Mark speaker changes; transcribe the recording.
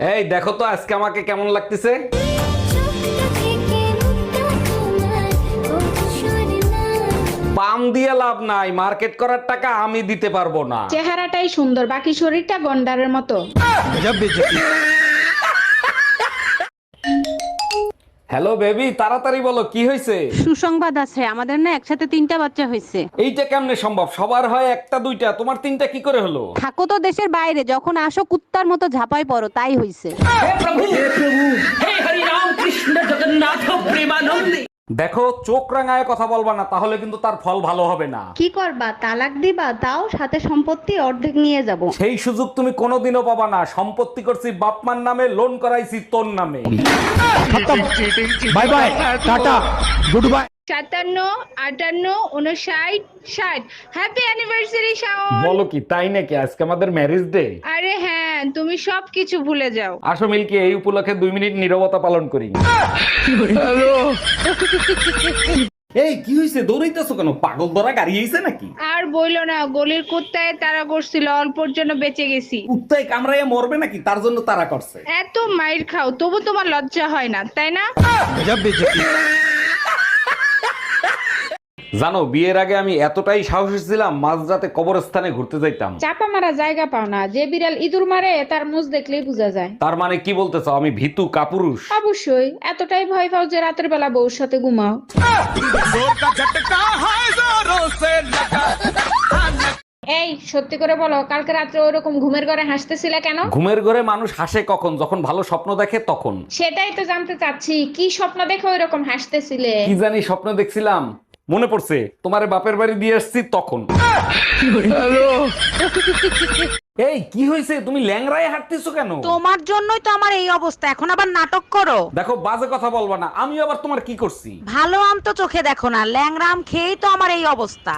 Speaker 1: এই দেখো তো আজকে আমাকে কেমন লাগতেছে? পাম দিয়ে লাভ নাই মার্কেট করার টাকা আমি দিতে পারব না।
Speaker 2: চেহারাটাই সুন্দর বাকি শরীরটা গন্ডারের মতো।
Speaker 1: হ্যালো বেবি তাড়াতাড়ি বলো কি হয়েছে?
Speaker 3: সুসংবাদ আছে আমাদের না একসাথে তিনটা বাচ্চা হয়েছে।
Speaker 1: এইটা কেমনে সম্ভব? সবার হয় একটা দুইটা তোমার তিনটা কি করে হলো?
Speaker 3: থাকো তো দেশের বাইরে যখন আসো কুত্তার মতো ঝাপাই পড়ো তাই হইছে।
Speaker 1: দেখো চোখ রাঙায় কথা বলবা না তাহলে কিন্তু তার ফল ভালো হবে না।
Speaker 4: কি করবা? তালাক দিবা? তাও সাথে সম্পত্তি অর্ধেক নিয়ে যাব।
Speaker 1: সেই সুযোগ তুমি কোনোদিনও পাবা না। সম্পত্তি করছি বাপমার নামে লোন করাইছি তোর নামে।
Speaker 5: Bye bye tata good bye
Speaker 2: সাতান্ন আটান্ন উনষাট ষাট। Happy anniversary Shaon.
Speaker 1: বলো কি তাই নাকি? আজকে আমাদের ম্যারেজ ডে
Speaker 2: আরে হ্যাঁ তুমি সব কিছু ভুলে যাও।
Speaker 1: আসো মিল্কি এই উপলক্ষে দুই মিনিট নীরবতা পালন করি। এই কি হয়েছে দৌড়াইতেছো কেন? পাগল ধরা গাড়ি হয়েছে নাকি?
Speaker 2: আর বইলো না গলির কুত্তায় তারা করছিল অল্পর জন্য বেঁচে গেছি।
Speaker 1: কুত্তায় কামড়াইয়া মরবে নাকি? তার জন্য তারা করছে।
Speaker 2: এত মাইর খাও তবু তোমার লজ্জা হয় না তাই না?
Speaker 1: জানো বিয়ের আগে আমি এতটাই সাহসী ছিলাম মাঝরাতে কবরস্থানে ঘুরতে যাইতাম।
Speaker 2: চাপা মারা জায়গা পাও না যে বিড়াল ইঁদুর মারে তার মুজ দেখলেই বোঝা যায়।
Speaker 1: তার মানে কি বলতে চাও আমি ভীতু কাপুরুষ?
Speaker 2: অবশ্যই এতটাই ভয় পাও যে রাতের বেলা বউর সাথে ঘুমাও। এই সত্যি করে বলো কালকে রাত্রে ওরকম ঘুমের ঘরে হাসতেছিলে কেন?
Speaker 1: ঘুমের ঘরে মানুষ হাসে কখন? যখন ভালো স্বপ্ন দেখে তখন।
Speaker 2: সেটাই তো জানতে চাচ্ছি কি স্বপ্ন দেখে ওইরকম হাসতেছিলে?
Speaker 1: কি জানি স্বপ্ন দেখছিলাম মনে পড়ছে তোমার বাপের বাড়ি দিয়ে আসছি তখন। এই কি হয়েছে? তুমি ল্যাংরায় হাঁটতেছো কেন?
Speaker 3: তোমার জন্যই তো আমার এই অবস্থা। এখন আবার নাটক করো।
Speaker 1: দেখো বাজে কথা বলব না। আমি আবার তোমার কি করছি?
Speaker 3: ভালো আম তো চোখে দেখো না ল্যাংরা আম খেয়েই তো আমার এই অবস্থা।